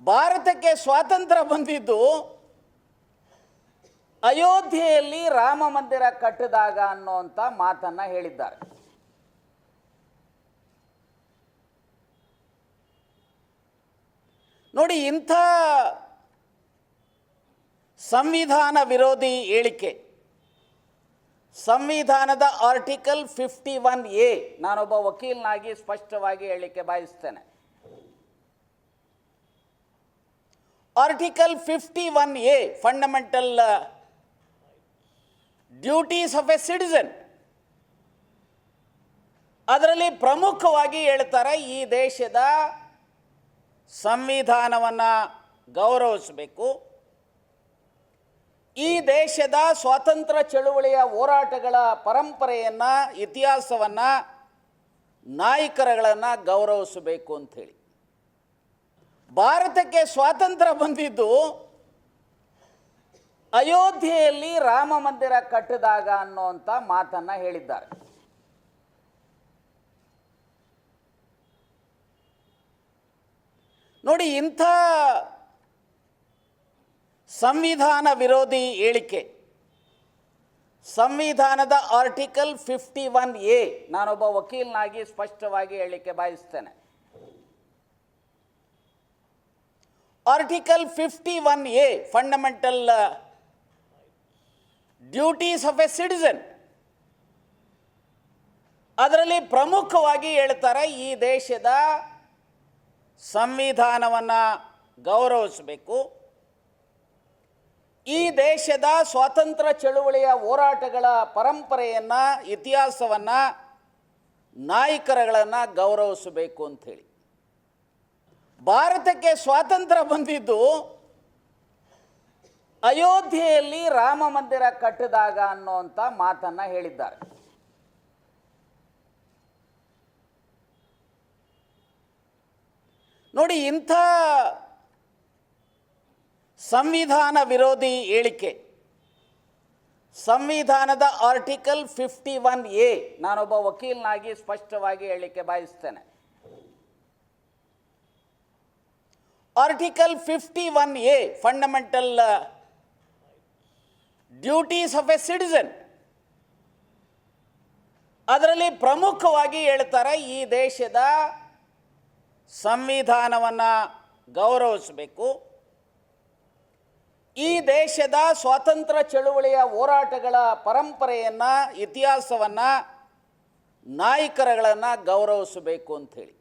ಭಾರತಕ್ಕೆ ಸ್ವಾತಂತ್ರ್ಯ ಬಂದಿದ್ದು ಅಯೋಧ್ಯೆಯಲ್ಲಿ ರಾಮ ಮಂದಿರ ಕಟ್ಟಿದಾಗ ಅನ್ನುವಂಥ ಮಾತನ್ನ ಹೇಳಿದ್ದಾರೆ. ನೋಡಿ, ಇಂಥ ಸಂವಿಧಾನ ವಿರೋಧಿ ಹೇಳಿಕೆ, ಸಂವಿಧಾನದ ಆರ್ಟಿಕಲ್ ಫಿಫ್ಟಿ ಒನ್ ಎ, ನಾನೊಬ್ಬ ವಕೀಲನಾಗಿ ಸ್ಪಷ್ಟವಾಗಿ ಹೇಳಿಕೆ ಬಯಸ್ತೇನೆ. Article fifty one A fundamental duties of a citizen ಅದರಲ್ಲಿ ಪ್ರಮುಖವಾಗಿ ಹೇಳ್ತಾರೆ, ಈ ದೇಶದ ಸಂವಿಧಾನವನ್ನು ಗೌರವಿಸಬೇಕು. ಈ ದೇಶದ ಸ್ವಾತಂತ್ರ್ಯ ಚಳುವಳಿಯ ಹೋರಾಟಗಳ ಪರಂಪರೆಯನ್ನು, ಇತಿಹಾಸವನ್ನು ನಾಯಕರುಗಳನ್ನು ಗೌರವಿಸಬೇಕು ಅಂಥೇಳಿ ಭಾರತಕ್ಕೆ ಸ್ವಾತಂತ್ರ್ಯ ಬಂದಿದ್ದು ಅಯೋಧ್ಯೆಯಲ್ಲಿ ರಾಮ ಮಂದಿರ ಕಟ್ಟಿದಾಗ ಅನ್ನುವಂಥ ಮಾತನ್ನ ಹೇಳಿದ್ದಾರೆ. ನೋಡಿ, ಇಂಥ ಸಂವಿಧಾನ ವಿರೋಧಿ ಹೇಳಿಕೆ, ಸಂವಿಧಾನದ ಆರ್ಟಿಕಲ್ ಫಿಫ್ಟಿ ಒನ್ ಎ, ನಾನೊಬ್ಬ ವಕೀಲನಾಗಿ ಸ್ಪಷ್ಟವಾಗಿ ಹೇಳಿಕೆ ಬಯಸ್ತೇನೆ. Article fifty one A fundamental duties of a citizen ಅದರಲ್ಲಿ ಪ್ರಮುಖವಾಗಿ ಹೇಳ್ತಾರೆ, ಈ ದೇಶದ ಸಂವಿಧಾನವನ್ನು ಗೌರವಿಸಬೇಕು. ಈ ದೇಶದ ಸ್ವಾತಂತ್ರ್ಯ ಚಳುವಳಿಯ ಹೋರಾಟಗಳ ಪರಂಪರೆಯನ್ನು, ಇತಿಹಾಸವನ್ನು ನಾಯಕರುಗಳನ್ನು ಗೌರವಿಸಬೇಕು ಅಂಥೇಳಿ ಭಾರತಕ್ಕೆ ಸ್ವಾತಂತ್ರ್ಯ ಬಂದಿದ್ದು ಅಯೋಧ್ಯೆಯಲ್ಲಿ ರಾಮ ಮಂದಿರ ಕಟ್ಟಿದಾಗ ಅನ್ನುವಂಥ ಮಾತನ್ನ ಹೇಳಿದ್ದಾರೆ. ನೋಡಿ, ಇಂಥ ಸಂವಿಧಾನ ವಿರೋಧಿ ಹೇಳಿಕೆ, ಸಂವಿಧಾನದ ಆರ್ಟಿಕಲ್ ಫಿಫ್ಟಿ ಒನ್ ಎ, ನಾನೊಬ್ಬ ವಕೀಲನಾಗಿ ಸ್ಪಷ್ಟವಾಗಿ ಹೇಳಲಿಕ್ಕೆ ಬಯಸ್ತೇನೆ. Article fifty one A fundamental duties of a citizen ಅದರಲ್ಲಿ ಪ್ರಮುಖವಾಗಿ ಹೇಳ್ತಾರೆ, ಈ ದೇಶದ ಸಂವಿಧಾನವನ್ನು ಗೌರವಿಸಬೇಕು. ಈ ದೇಶದ ಸ್ವಾತಂತ್ರ್ಯ ಚಳುವಳಿಯ ಹೋರಾಟಗಳ ಪರಂಪರೆಯನ್ನು, ಇತಿಹಾಸವನ್ನು ನಾಯಕರುಗಳನ್ನು ಗೌರವಿಸಬೇಕು ಅಂಥೇಳಿ